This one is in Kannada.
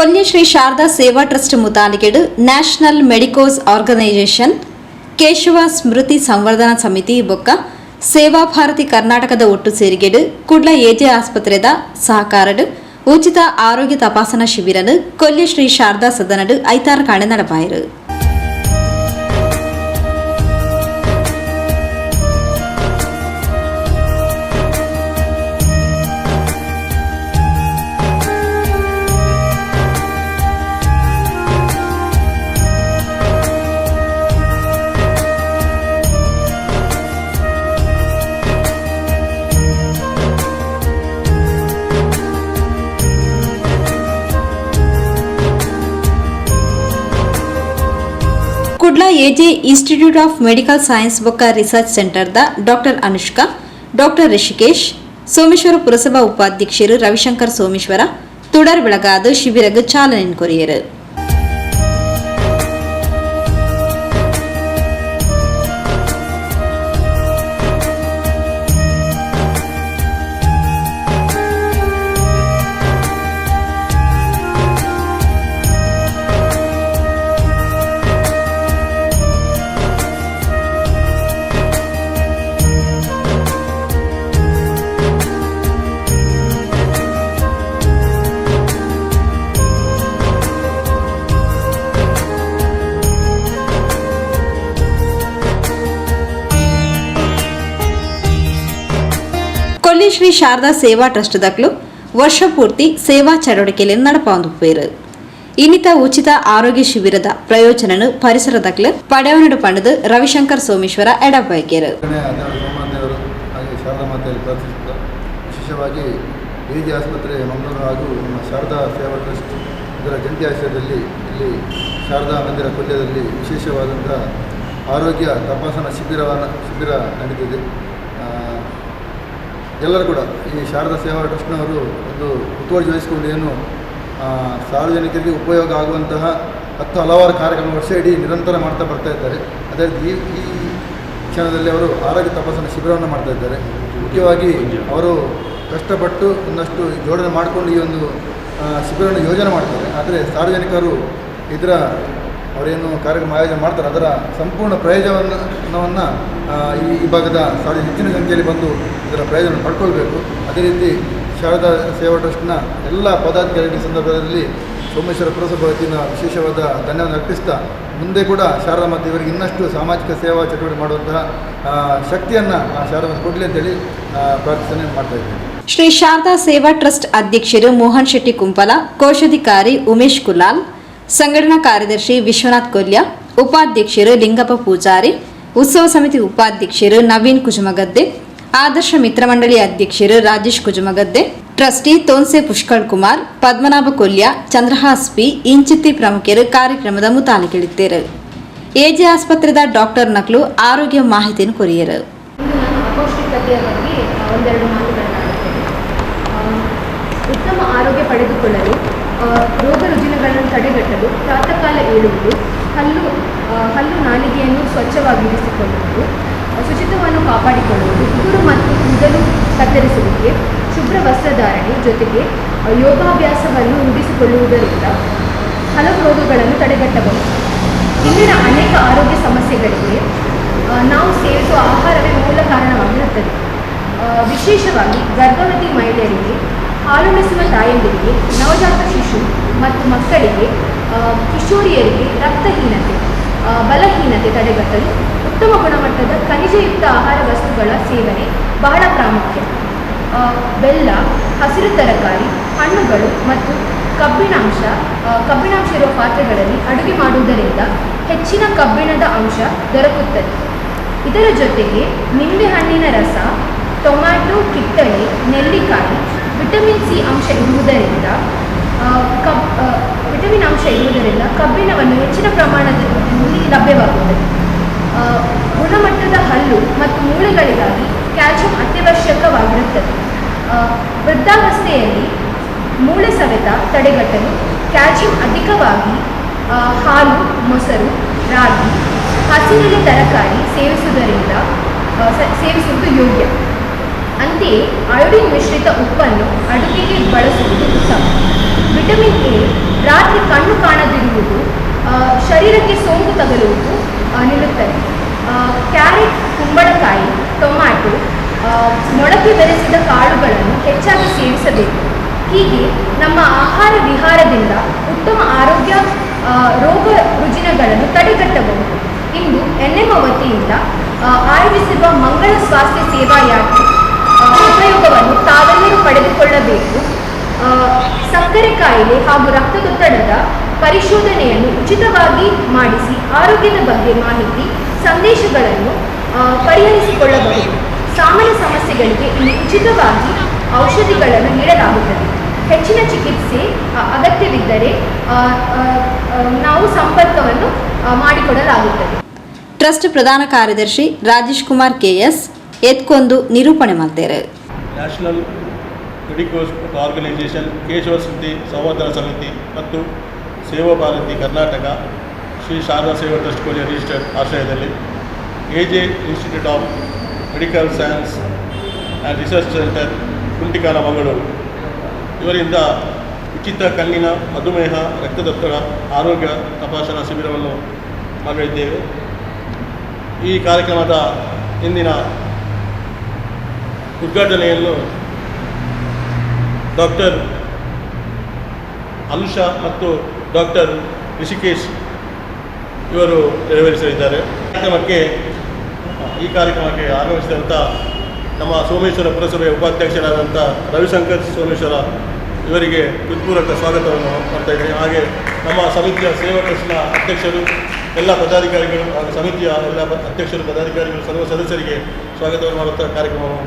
ಕೊಲ್ಲಿ Shri Sharada Seva trust ಮುತಾಲಿಕೆಡು national medicos organisation Keshava Smriti Samvardhana Samiti ಬೊಕ್ಕ ಸೇವಾ ಭಾರತಿ ಕರ್ನಾಟಕದ ಒಟ್ಟು ಸೇರಿಗೆಡು ಕುಡ್ಲ ಎಜೆ ಆಸ್ಪತ್ರೆದ ಸಹಕಾರಡು ಉಚಿತ ಆರೋಗ್ಯ ತಪಾಸಣಾ ಶಿಬಿರನು ಕೊಲ್ಲಿ ಶ್ರೀ ಶಾರದಾ ಸದನಡು ಐತಾರ ಕಾಣೆ ನಡಪಾಯಿರು Kudla A J institute of medical science ಬೊಕ್ಕ ರಿಸರ್ಚ್ ಸೆಂಟರ್ದ ಡಾಕ್ಟರ್ ಅನುಷ್ಕಾ ಡಾಕ್ಟರ್ ರಿಷಿಕೇಶ್ ಸೋಮೇಶ್ವರ ಪುರಸಭಾ ಉಪಾಧ್ಯಕ್ಷರು ರವಿಶಂಕರ್ ಸೋಮೇಶ್ವರ, ತುಡರ್ ಬೆಳಗಾದ ಶಿಬಿರಗ ಚಾಲನೆ ಕೊರಿಯರು. ಕೊಲ್ಲಿ ಶ್ರೀ ಶಾರದಾ ಸೇವಾ ಟ್ರಸ್ಟ್ ದಕ್ಲು ವರ್ಷ ಪೂರ್ತಿ ಸೇವಾ ಚಟುವಟಿಕೆಯಲ್ಲಿ ನಡಪಾಂದುಪೇರು ಇನ್ನಿತ ಉಚಿತ ಆರೋಗ್ಯ ಶಿಬಿರದ ಪ್ರಯೋಜನನು ಪರಿಸರ ದಕ್ಲು ಪಡೆವನಡು ಪಂಡದು ರವಿಶಂಕರ್ ಸೋಮೇಶ್ವರ ಎಡಬೈಕೆರು ವಿಶೇಷವಾಗಿ ಎ ಜಿ ಆಸ್ಪತ್ರೆ ಮಂಗಳೂರು ಹಾಗೂ ನಮ್ಮ ಶಾರದಾ ಸೇವಾ ಟ್ರಸ್ಟ್ ಇದರ ಜಂಟಿ ಆಶ್ರಯದಲ್ಲಿ ಇಲ್ಲಿ ಶಾರದಾ ಮಂದಿರ ಕೊಲ್ಯದಲ್ಲಿ ವಿಶೇಷವಾದಂಥ ಆರೋಗ್ಯ ತಪಾಸಣಾ ಶಿಬಿರವನ್ನು ಶಿಬಿರ ನಡೀತಿದೆ. ಆ, ಎಲ್ಲರೂ ಕೂಡ ಈ ಶಾರದಾ ಸೇವಾ ಟ್ರಸ್ಟ್ನವರು ಒಂದು ಮುತುವರ್ಜಿ ವಹಿಸಿಕೊಂಡು ಏನು ಸಾರ್ವಜನಿಕರಿಗೆ ಉಪಯೋಗ ಆಗುವಂತಹ ಹತ್ತು ಹಲವಾರು ಕಾರ್ಯಕ್ರಮ ವರ್ಷ ಇಡೀ ನಿರಂತರ ಮಾಡ್ತಾ ಬರ್ತಾ ಇದ್ದಾರೆ. ಅದೇ ಈ ಈ ಕ್ಷಣದಲ್ಲಿ ಅವರು ಆರೋಗ್ಯ ತಪಾಸಣಾ ಶಿಬಿರವನ್ನು ಮಾಡ್ತಾ ಇದ್ದಾರೆ. ಮುಖ್ಯವಾಗಿ ಅವರು ಕಷ್ಟಪಟ್ಟು ಒಂದಷ್ಟು ಜೋಡಣೆ ಮಾಡಿಕೊಂಡು ಈ ಒಂದು ಶಿಬಿರವನ್ನು ಯೋಜನೆ ಮಾಡ್ತಾರೆ. ಆದರೆ ಸಾರ್ವಜನಿಕರು ಇದರ ಅವರೇನು ಕಾರ್ಯಕ್ರಮ ಆಯೋಜನೆ ಮಾಡ್ತಾರೆ, ಅದರ ಸಂಪೂರ್ಣ ಪ್ರಯೋಜನವನ್ನು ಈ ಈ ಭಾಗದ ಹೆಚ್ಚಿನ ಸಂಖ್ಯೆಯಲ್ಲಿ ಬಂದು ಇದರ ಪ್ರಯೋಜನ ಪಡ್ಕೊಳ್ಬೇಕು. ಅದೇ ರೀತಿ ಶಾರದಾ ಸೇವಾ ಟ್ರಸ್ಟ್ನ ಎಲ್ಲ ಪದಾಧಿಕಾರಿಗಳ ಸಂದರ್ಭದಲ್ಲಿ ಸೋಮೇಶ್ವರ ಪುರಸಭಾ ವಿಶೇಷವಾದ ಧನ್ಯವಾದ ಅರ್ಪಿಸ್ತಾ, ಮುಂದೆ ಕೂಡ ಶಾರದಾ ಮತ್ತು ಇವರಿಗೆ ಇನ್ನಷ್ಟು ಸಾಮಾಜಿಕ ಸೇವಾ ಚಟುವಟಿಕೆ ಮಾಡುವಂತಹ ಶಕ್ತಿಯನ್ನು ಆ ಶಾರದಾ ಕೊಡಲಿ ಅಂತೇಳಿ ಪ್ರಾರ್ಥನೆ ಮಾಡ್ತಾ ಇದ್ದೇನೆ. ಶ್ರೀ ಶಾರದಾ ಸೇವಾ ಟ್ರಸ್ಟ್ ಅಧ್ಯಕ್ಷರು ಮೋಹನ್ ಶೆಟ್ಟಿ ಕುಂಪಲ ಕೋಶಾಧಿಕಾರಿ ಉಮೇಶ್ ಕುಲಾಲ್ ಸಂಘಟನಾ ಕಾರ್ಯದರ್ಶಿ ವಿಶ್ವನಾಥ್ ಕೊಲ್ಯ, ಉಪಾಧ್ಯಕ್ಷರು ಲಿಂಗಪ್ಪ ಪೂಜಾರಿ, ಉತ್ಸವ ಸಮಿತಿ ಉಪಾಧ್ಯಕ್ಷರು ನವೀನ್ ಕುಜುಮಗದ್ದೆ, ಆದರ್ಶ ಮಿತ್ರ ಮಂಡಳಿ ಅಧ್ಯಕ್ಷರು ರಾಜೇಶ್ ಕುಜುಮಗದ್ದೆ, ಟ್ರಸ್ಟಿ ತೋನ್ಸೆ ಪುಷ್ಕಳ್ ಕುಮಾರ್, ಪದ್ಮನಾಭ ಕೊಲ್ಯ, ಚಂದ್ರಹಾಸ್ ಪಿ, ಇಂಚಿತ್ತಿ ಪ್ರಮುಖರು ಕಾರ್ಯಕ್ರಮದ ಮುತಾಲಿಕೆಳಿದ್ದೇರು ಎಜೆ ಆಸ್ಪತ್ರೆದ ಡಾಕ್ಟರ್ ನಕ್ಲು ಆರೋಗ್ಯ ಮಾಹಿತಿಯನ್ನು ಕೊರಿಯರು. ಉತ್ತಮ ಆರೋಗ್ಯ ಪಡೆದುಕೊಳ್ಳಲು ರೋಗ ರುಜಿನಗಳನ್ನು ತಡೆಗಟ್ಟಲು ಪ್ರಾತಃ ಕಾಲ ಏಳುವುದು, ಹಲ್ಲು ಹಲ್ಲು ನಾಲಿಗೆಯನ್ನು ಸ್ವಚ್ಛವಾಗಿರಿಸಿಕೊಳ್ಳುವುದು ಶುಚಿತ್ವವನ್ನು ಕಾಪಾಡಿಕೊಳ್ಳುವುದು ಉಗುರು ಮತ್ತು ಕೂದಲು ಕತ್ತರಿಸುವಿಕೆ, ಶುಭ್ರ ವಸ್ತ್ರಧಾರಣೆ ಜೊತೆಗೆ ಯೋಗಾಭ್ಯಾಸವನ್ನು ರೂಢಿಸಿಕೊಳ್ಳುವುದರಿಂದ ಹಲವು ರೋಗಗಳನ್ನು ತಡೆಗಟ್ಟಬಹುದು. ಇಂದಿನ ಅನೇಕ ಆರೋಗ್ಯ ಸಮಸ್ಯೆಗಳಿಗೆ ನಾವು ಸೇವಿಸುವ ಆಹಾರವೇ ಮೂಲ ಕಾರಣವಾಗಿರುತ್ತದೆ. ವಿಶೇಷವಾಗಿ ಗರ್ಭವತಿ ಮಹಿಳೆಯರಿಗೆ ಹಾಲುಣಿಸುವ ತಾಯಂದಿರಿಗೆ ನವಜಾತ ಶಿಶು ಮತ್ತು ಮಕ್ಕಳಿಗೆ ಕಿಶೋರಿಯರಿಗೆ ರಕ್ತಹೀನತೆ ಬಲಹೀನತೆ ತಡೆಗಟ್ಟಲು ಉತ್ತಮ ಗುಣಮಟ್ಟದ ಖನಿಜಯುಕ್ತ ಆಹಾರ ವಸ್ತುಗಳ ಸೇವನೆ ಬಹಳ ಪ್ರಾಮುಖ್ಯ. ಬೆಲ್ಲ, ಹಸಿರು ತರಕಾರಿ, ಹಣ್ಣುಗಳು ಮತ್ತು ಕಬ್ಬಿಣಾಂಶ ಕಬ್ಬಿಣಾಂಶ ಇರುವ ಪಾತ್ರೆಗಳಲ್ಲಿ ಅಡುಗೆ ಮಾಡುವುದರಿಂದ ಹೆಚ್ಚಿನ ಕಬ್ಬಿಣದ ಅಂಶ ದೊರಕುತ್ತದೆ. ಇದರ ಜೊತೆಗೆ ನಿಂಬೆಹಣ್ಣಿನ ರಸ, ಟೊಮ್ಯಾಟೊ, ಕಿತ್ತಳೆ, ನೆಲ್ಲಿಕಾಯಿ ವಿಟಮಿನ್ ಸಿ ಅಂಶ ಇರುವುದರಿಂದ ಕಬ್ ವಿಟಮಿನ್ ಅಂಶ ಇರುವುದರಿಂದ ಕಬ್ಬಿಣವನ್ನು ಹೆಚ್ಚಿನ ಪ್ರಮಾಣದಲ್ಲಿ ಲಭ್ಯವಾಗುತ್ತದೆ. ಗುಣಮಟ್ಟದ ಹಲ್ಲು ಮತ್ತು ಮೂಳೆಗಳಿಗಾಗಿ ಕ್ಯಾಲ್ಸಿಯಂ ಅತ್ಯವಶ್ಯಕವಾಗಿರುತ್ತದೆ. ವೃದ್ಧಾವಸ್ಥೆಯಲ್ಲಿ ಮೂಳೆ ಸವೆತ ತಡೆಗಟ್ಟಲು ಕ್ಯಾಲ್ಸಿಯಂ ಅಧಿಕವಾಗಿ ಹಾಲು, ಮೊಸರು, ರಾಗಿ, ಹಸಿರೆಲೆ ತರಕಾರಿ ಸೇವಿಸುವುದರಿಂದ ಸೇವಿಸುವುದು ಯೋಗ್ಯ. ಅಂತೆಯೇ ಅಯೋಡಿನ್ ಮಿಶ್ರಿತ ಉಪ್ಪನ್ನು ಅಡುಗೆಗೆ ಬಳಸುವುದು ಉತ್ತಮ. ವಿಟಮಿನ್ ಎ ರಾತ್ರಿ ಕಣ್ಣು ಕಾಣದಿರುವುದು ಶರೀರಕ್ಕೆ ಸೋಂಕು ತಗಲುವುದು ನಿಲ್ಲುತ್ತದೆ ಕ್ಯಾರೆಟ್, ಕುಂಬಳಕಾಯಿ, ಟೊಮ್ಯಾಟೊ ಮೊಳಕೆ ಬೆರೆಸಿದ ಕಾಳುಗಳನ್ನು ಹೆಚ್ಚಾಗಿ ಸೇವಿಸಬೇಕು. ಹೀಗೆ ನಮ್ಮ ಆಹಾರ ವಿಹಾರದಿಂದ ಉತ್ತಮ ಆರೋಗ್ಯ ರೋಗ ರುಜಿನಗಳನ್ನು ತಡೆಗಟ್ಟಬಹುದು. ಇಂದು ಎನ್ಎಂಒ ವತಿಯಿಂದ ಆಯೋಜಿಸಿರುವ ಮಂಗಳ ಸ್ವಾಸ್ಥ್ಯ ಸೇವಾ ಯಾತ್ರೆ ತಾವೆಲ್ಲರೂ ಪಡೆದುಕೊಳ್ಳಬೇಕು ಸಕ್ಕರೆ ಕಾಯಿಲೆ ಹಾಗೂ ರಕ್ತದೊತ್ತಡದ ಪರಿಶೋಧನೆಯನ್ನು ಉಚಿತವಾಗಿ ಮಾಡಿಸಿ ಆರೋಗ್ಯದ ಬಗ್ಗೆ ಮಾಹಿತಿ ಸಂದೇಶಗಳನ್ನು ಪರಿಹರಿಸಿಕೊಳ್ಳಬಹುದು. ಸಾಮಾನ್ಯ ಸಮಸ್ಯೆಗಳಿಗೆ ಇಲ್ಲಿ ಉಚಿತವಾಗಿ ಔಷಧಿಗಳನ್ನು ನೀಡಲಾಗುತ್ತದೆ. ಹೆಚ್ಚಿನ ಚಿಕಿತ್ಸೆ ಅಗತ್ಯವಿದ್ದರೆ ನಾವು ಸಂಪರ್ಕವನ್ನು ಮಾಡಿಕೊಡಲಾಗುತ್ತದೆ. ಟ್ರಸ್ಟ್ ಪ್ರಧಾನ ಕಾರ್ಯದರ್ಶಿ ರಾಜೇಶ್ ಕುಮಾರ್ ಕೆಎಸ್ ಎತ್ಕೊಂದು ನಿರೂಪಣೆ ಮಾಡ್ತಾರೆ. ನ್ಯಾಷನಲ್ ಮೆಡಿಕೋಸ್ ಆರ್ಗನೈಸೇಷನ್, ಕೇಶವ ಸುದ್ದಿ, ಸಂವರ್ಧನ ಸಮಿತಿ ಮತ್ತು ಸೇವಾ ಭಾರತಿ ಕರ್ನಾಟಕ, ಶ್ರೀ ಶಾರದಾ ಸೇವಾ ಟ್ರಸ್ಟ್ ಕೋಲಿಯ ರಿಜಿಸ್ಟರ್ ಆಶ್ರಯದಲ್ಲಿ A J institute of medical science and research centre Kuntikala Mangaluru. ಇವರಿಂದ ಉಚಿತ ಕಣ್ಣಿನ ಮಧುಮೇಹ, ರಕ್ತದೊತ್ತಡ, ಆರೋಗ್ಯ ತಪಾಸಣಾ ಶಿಬಿರವನ್ನು ಮಾಡಲಿದ್ದೇವೆ. ಈ ಕಾರ್ಯಕ್ರಮದ ಇಂದಿನ ಉದ್ಘಾಟನೆಯನ್ನು ಡಾಕ್ಟರ್ ಅನುಷಾ ಮತ್ತು ಡಾಕ್ಟರ್ ರಿಷಿಕೇಶ್ ಇವರು ನೆರವೇರಿಸಲಿದ್ದಾರೆ. ಕಾರ್ಯಕ್ರಮಕ್ಕೆ, ಈ ಕಾರ್ಯಕ್ರಮಕ್ಕೆ ಆಗಮಿಸಿದಂಥ ನಮ್ಮ ಸೋಮೇಶ್ವರ ಪುರಸಭೆಯ ಉಪಾಧ್ಯಕ್ಷರಾದಂಥ ರವಿಶಂಕರ್ ಸೋಮೇಶ್ವರ ಇವರಿಗೆ ಹೃತ್ಪೂರ್ವಕ ಸ್ವಾಗತವನ್ನು ಮಾಡ್ತಾ ಇದ್ದೇನೆ. ಹಾಗೆ ನಮ್ಮ ಸಮಿತಿಯ ಸೇವಾ ಟ್ರಸ್ಟ್ನ ಅಧ್ಯಕ್ಷರು, ಎಲ್ಲ ಪದಾಧಿಕಾರಿಗಳು ಹಾಗೂ ಸಮಿತಿಯ ಎಲ್ಲ ಅಧ್ಯಕ್ಷರು, ಪದಾಧಿಕಾರಿಗಳು, ಸರ್ವ ಸದಸ್ಯರಿಗೆ ಸ್ವಾಗತವನ್ನು ಮಾಡುತ್ತಾ ಕಾರ್ಯಕ್ರಮವನ್ನು